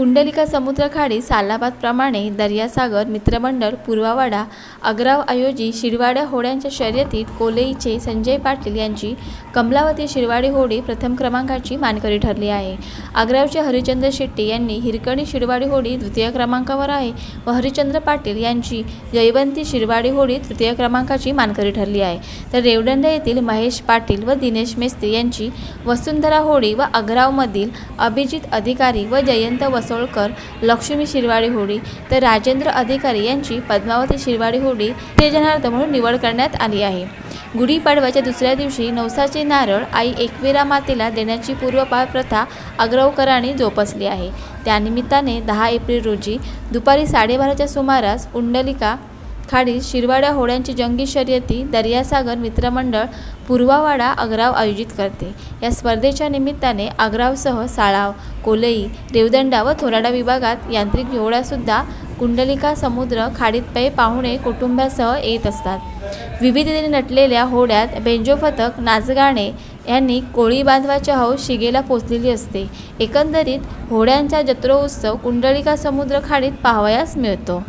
कुंडलिका समुद्रखाडी सालाबादप्रमाणे दर्यासागर मित्रमंडळ पूर्वावाडा अग्राव आयोजी शिरवाड्या होड्यांच्या शर्यतीत कोलेईचे संजय पाटील यांची कमलावती शिरवाडी होडी प्रथम क्रमांकाची मानकरी ठरली आहे. आग्रावचे हरिचंद्र शेट्टी यांनी हिरकणी शिरवाडी होडी द्वितीय क्रमांकावर आहे व हरिचंद्र पाटील यांची जयवंती शिरवाडी होडी तृतीय क्रमांकाची मानकरी ठरली आहे. तर रेवडंड येथील महेश पाटील व दिनेश मेस्त्री यांची वसुंधरा होडी व अग्रावमधील अभिजित अधिकारी व जयंत वसोळकर लक्ष्मी शिरवाडी होडी तर राजेंद्र अधिकारी यांची पद्मावती शिरवाडी होडी तेजनार्थ म्हणून निवड करण्यात आली आहे. गुढीपाडव्याच्या दुसऱ्या दिवशी नवसाचे नारळ आई एकविरा मातेला देण्याची पूर्वपार प्रथा अग्रवकरांनी जोपासली आहे. त्यानिमित्ताने दहा एप्रिल रोजी दुपारी साडेबाराच्या सुमारास उंडलिका खाडीत शिरवाड्या होड्यांची जंगी शर्यती दर्यासागर मित्रमंडळ पूर्वावाडा अग्राव आयोजित करते. या स्पर्धेच्या निमित्ताने अग्रावसह साळाव कोलई रेवदंडा व थोराडा विभागात यांत्रिक होड्यासुद्धा कुंडलिका समुद्र खाडीत पै पाहुणे कुटुंबासह येत असतात. विविधतेने नटलेल्या होड्यात बेंजो नाचगाणे यांनी कोळी बांधवाच्या हौस शिगेला पोचलेली असते. एकंदरीत होड्यांचा जत्रोत्सव कुंडलिका समुद्र खाडीत पाहावयास मिळतो.